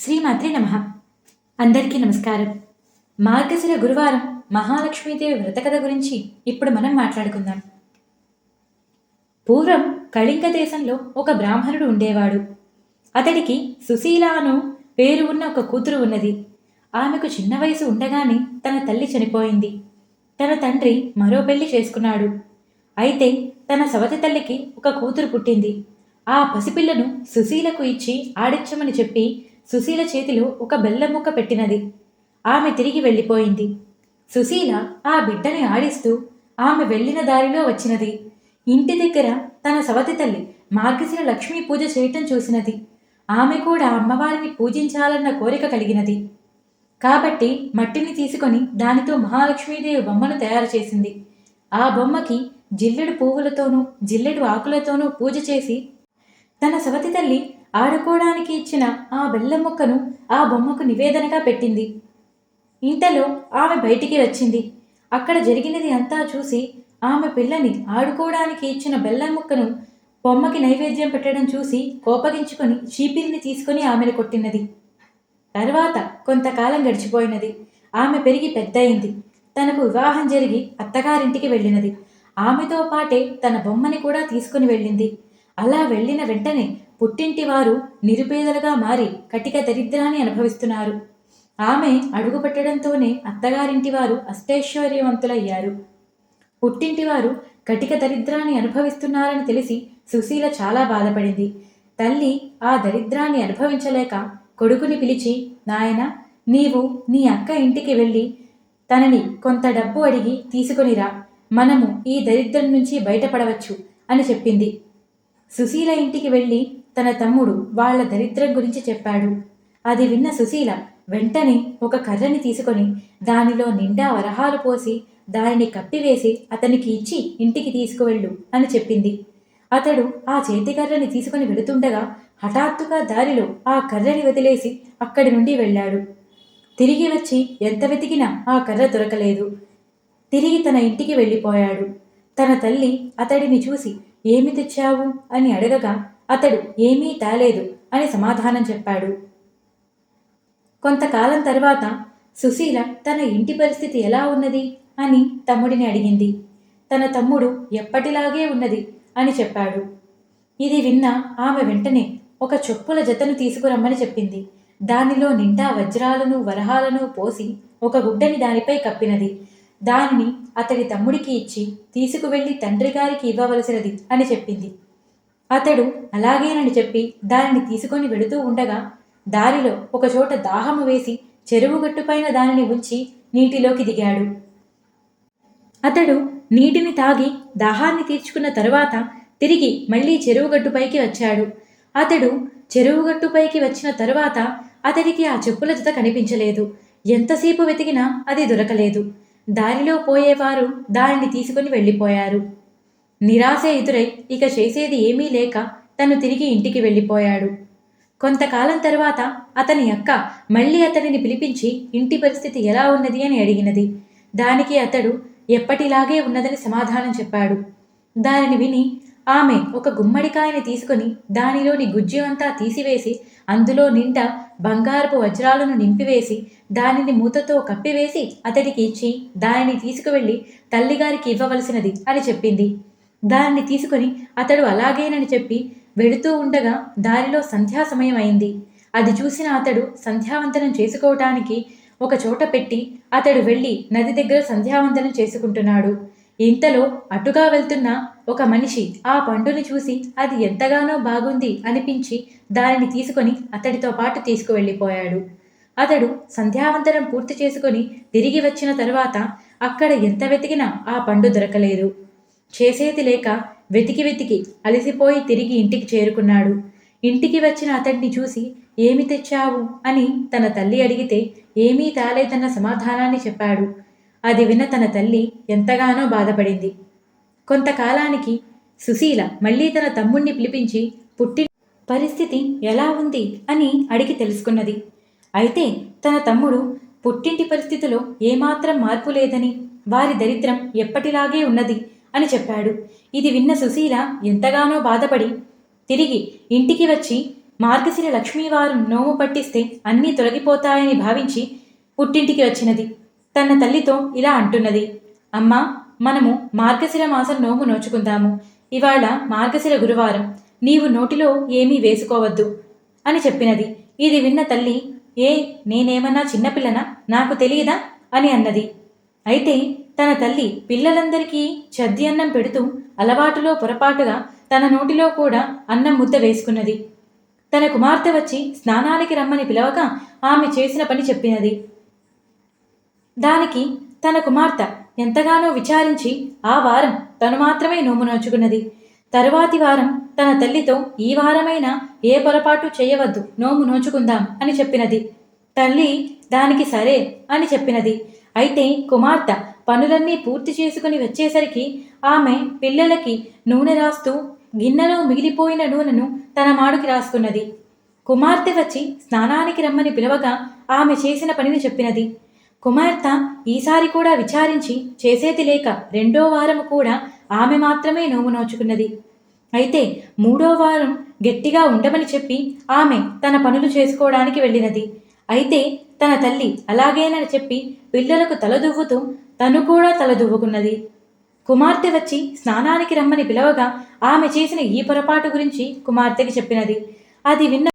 శ్రీమాత్రి నమ. అందరికీ నమస్కారం. మార్గశిర గురువారం మహాలక్ష్మీదేవి వ్రతకథ గురించి ఇప్పుడు మనం మాట్లాడుకుందాం. పూర్వం కళింగ దేశంలో ఒక బ్రాహ్మణుడు ఉండేవాడు. అతడికి సుశీల అను పేరు ఉన్న ఒక కూతురు ఉన్నది. ఆమెకు చిన్న వయసు ఉండగానే తన తల్లి చనిపోయింది. తన తండ్రి మరో పెళ్ళి చేసుకున్నాడు. అయితే తన సవతి తల్లికి ఒక కూతురు పుట్టింది. ఆ పసిపిల్లను సుశీలకు ఇచ్చి ఆడించమని చెప్పి సుశీల చేతిలో ఒక బెల్లముక్క పెట్టినది. ఆమె తిరిగి వెళ్ళిపోయింది. సుశీల ఆ బిడ్డని ఆడిస్తూ ఆమె వెళ్ళిన దారిలో వచ్చినది. ఇంటి దగ్గర తన సవతి తల్లి మార్గశిర లక్ష్మీ పూజ చేయటం చూసినది. ఆమె కూడా అమ్మవారిని పూజించాలన్న కోరిక కలిగినది. కాబట్టి మట్టిని తీసుకొని దానితో మహాలక్ష్మీదేవి బొమ్మను తయారు చేసింది. ఆ బొమ్మకి జిల్లెడు పువ్వులతోనూ జిల్లెడు ఆకులతోనూ పూజ చేసి తన సవతి తల్లి ఆడుకోవడానికి ఇచ్చిన ఆ బెల్లం ముక్కను ఆ బొమ్మకు నివేదనగా పెట్టింది. ఇంతలో ఆమె బయటికి వచ్చింది. అక్కడ జరిగినది అంతా చూసి ఆమె పిల్లని ఆడుకోవడానికి ఇచ్చిన బెల్లం ముక్కను బొమ్మకి నైవేద్యం పెట్టడం చూసి కోపగించుకొని చీపిరిని తీసుకొని ఆమెను కొట్టినది. తర్వాత కొంతకాలం గడిచిపోయినది. ఆమె పెరిగి పెద్దయింది. తనకు వివాహం జరిగి అత్తగారింటికి వెళ్ళినది. ఆమెతో పాటే తన బొమ్మని కూడా తీసుకుని వెళ్ళింది. అలా వెళ్ళిన వెంటనే పుట్టింటి వారు నిరుపేదలుగా మారి కటిక దరిద్రాన్ని అనుభవిస్తున్నారు. ఆమె అడుగు పెట్టడంతోనే అత్తగారింటి వారు అష్టైశ్వర్యవంతులయ్యారు. పుట్టింటి వారు కటిక దరిద్రాన్ని అనుభవిస్తున్నారని తెలిసి సుశీల చాలా బాధపడింది. తల్లి ఆ దరిద్రాన్ని అనుభవించలేక కొడుకుని పిలిచి నాయన నీవు నీ అక్క ఇంటికి వెళ్ళి తనని కొంత డబ్బు అడిగి తీసుకొనిరా మనము ఈ దరిద్రం నుంచి బయటపడవచ్చు అని చెప్పింది. సుశీల ఇంటికి వెళ్ళి తన తమ్ముడు వాళ్ళ దరిద్రం గురించి చెప్పాడు. అది విన్న సుశీల వెంటనే ఒక కర్రని తీసుకొని దానిలో నిండా వరహాలు పోసి దానిని కప్పివేసి అతనికి ఇచ్చి ఇంటికి తీసుకువెళ్ళు అని చెప్పింది. అతడు ఆ చేతికర్రని తీసుకుని వెళుతుండగా హఠాత్తుగా దారిలో ఆ కర్రని వదిలేసి అక్కడి నుండి వెళ్ళాడు. తిరిగి వచ్చి ఎంత వెతికినా ఆ కర్ర దొరకలేదు. తిరిగి తన ఇంటికి వెళ్ళిపోయాడు. తన తల్లి అతడిని చూసి ఏమి తెచ్చావు? అని అడగగా అతడు ఏమీ తేలేదు అని సమాధానం చెప్పాడు. కొంతకాలం తర్వాత సుశీల తన ఇంటి పరిస్థితి ఎలా ఉన్నది? అని తమ్ముడిని అడిగింది. తన తమ్ముడు ఎప్పటిలాగే ఉన్నది అని చెప్పాడు. ఇది విన్న ఆమె వెంటనే ఒక చొప్పుల జతను తీసుకురమ్మని చెప్పింది. దానిలో నిండా వజ్రాలను వరహాలను పోసి ఒక గుడ్డని దానిపై కప్పినది. దానిని అతడి తమ్ముడికి ఇచ్చి తీసుకువెళ్ళి తండ్రి గారికి ఇవ్వవలసినది అని చెప్పింది. అతడు అలాగేనని చెప్పి దానిని తీసుకొని వెళుతూ ఉండగా దారిలో ఒకచోట దాహము వేసి చెరువు గట్టుపైన దానిని ఉంచి నీటిలోకి దిగాడు. అతడు నీటిని తాగి దాహాన్ని తీర్చుకున్న తరువాత తిరిగి మళ్ళీ చెరువుగట్టుపైకి వచ్చాడు. అతడు చెరువుగట్టుపైకి వచ్చిన తరువాత అతడికి ఆ చెప్పుల జత కనిపించలేదు. ఎంతసేపు వెతికినా అది దొరకలేదు. దారిలో పోయేవారు దానిని తీసుకుని వెళ్ళిపోయారు. నిరాశ ఎదురై ఇక చేసేది ఏమీ లేక తను తిరిగి ఇంటికి వెళ్ళిపోయాడు. కొంతకాలం తర్వాత అతని అక్క మళ్ళీ అతనిని పిలిపించి ఇంటి పరిస్థితి ఎలా ఉన్నది అని అడిగినది. దానికి అతడు ఎప్పటిలాగే ఉన్నదని సమాధానం చెప్పాడు. దానిని విని ఆమె ఒక గుమ్మడికాయని తీసుకుని దానిలోని గుజ్జు అంతా తీసివేసి అందులో నిండా బంగారపు వజ్రాలను నింపివేసి దానిని మూతతో కప్పివేసి అతడికి ఇచ్చి దానిని తీసుకువెళ్ళి తల్లిగారికి ఇవ్వవలసినది అని చెప్పింది. దానిని తీసుకుని అతడు అలాగేనని చెప్పి వెడుతూ ఉండగా దారిలో సంధ్యా సమయం అయింది. అది చూసిన అతడు సంధ్యావందనం చేసుకోవటానికి ఒక చోట పెట్టి అతడు వెళ్ళి నది దగ్గర సంధ్యావందనం చేసుకుంటున్నాడు. ఇంతలో అటుగా వెళ్తున్న ఒక మనిషి ఆ పండుని చూసి అది ఎంతగానో బాగుంది అనిపించి దానిని తీసుకొని అతడితో పాటు తీసుకువెళ్ళిపోయాడు. అతడు సంధ్యావంతరం పూర్తి చేసుకొని తిరిగి వచ్చిన తర్వాత అక్కడ ఎంత వెతికినా ఆ పండు దొరకలేదు. చేసేది లేక వెతికి వెతికి అలసిపోయి తిరిగి ఇంటికి చేరుకున్నాడు. ఇంటికి వచ్చిన అతడిని చూసి ఏమి తెచ్చావు? అని తన తల్లి అడిగితే ఏమీ తాలేదన్న సమాధానాన్ని చెప్పాడు. అది విన్న తన తల్లి ఎంతగానో బాధపడింది. కొంతకాలానికి సుశీల మళ్ళీ తన తమ్ముణ్ణి పిలిపించి పుట్టి పరిస్థితి ఎలా ఉంది అని అడిగి తెలుసుకున్నది. అయితే తన తమ్ముడు పుట్టింటి పరిస్థితిలో ఏమాత్రం మార్పు లేదని వారి దరిద్రం ఎప్పటిలాగే ఉన్నది అని చెప్పాడు. ఇది విన్న సుశీల ఎంతగానో బాధపడి తిరిగి ఇంటికి వచ్చి మార్గశిర లక్ష్మీవారం నోము పట్టిస్తే అన్నీ తొలగిపోతాయని భావించి పుట్టింటికి వచ్చినది. తన తల్లితో ఇలా అంటున్నది. అమ్మా మనము మార్గశిర మాసం నోము నోచుకుందాము. ఇవాళ మార్గశిర గురువారం. నీవు నోటిలో ఏమీ వేసుకోవద్దు అని చెప్పినది. ఇది విన్న తల్లి ఏ నేనేమన్నా చిన్నపిల్లనా? నాకు తెలియదా? అని అన్నది. అయితే తన తల్లి పిల్లలందరికీ చద్ది అన్నం పెడుతూ అలవాటులో పొరపాటుగా తన నోటిలో కూడా అన్నం ముద్ద వేసుకున్నది. తన కుమార్తె వచ్చి స్నానానికి రమ్మని పిలవగా ఆమె చేసిన పని చెప్పినది. దానికి తన కుమార్తె ఎంతగానో విచారించి ఆ వారం తను మాత్రమే నోము నోచుకున్నది. తరువాతి వారం తన తల్లితో ఈ వారమైనా ఏ పొరపాటు చేయవద్దు నోము నోచుకుందాం అని చెప్పినది. తల్లి దానికి సరే అని చెప్పినది. అయితే కుమార్తె పనులన్నీ పూర్తి చేసుకుని వచ్చేసరికి ఆమె పిల్లలకి నూనె రాస్తూ గిన్నెలో మిగిలిపోయిన నూనెను తన మాడుకి రాసుకున్నది. కుమార్తె వచ్చి స్నానానికి రమ్మని పిలవగా ఆమె చేసిన పనిని చెప్పినది. కుమార్తె ఈసారి కూడా విచారించి చేసేది లేక రెండో వారం కూడా ఆమె మాత్రమే నోము నోచుకున్నది. అయితే మూడో వారం గట్టిగా ఉండమని చెప్పి ఆమె తన పనులు చేసుకోవడానికి వెళ్ళినది. అయితే తన తల్లి అలాగేనని చెప్పి పిల్లలకు తలదువ్వుతూ తను కూడా తలదువ్వుకున్నది. కుమార్తె వచ్చి స్నానానికి రమ్మని పిలవగా ఆమె చేసిన ఈ పొరపాటు గురించి కుమార్తెకి చెప్పినది. అది విన్న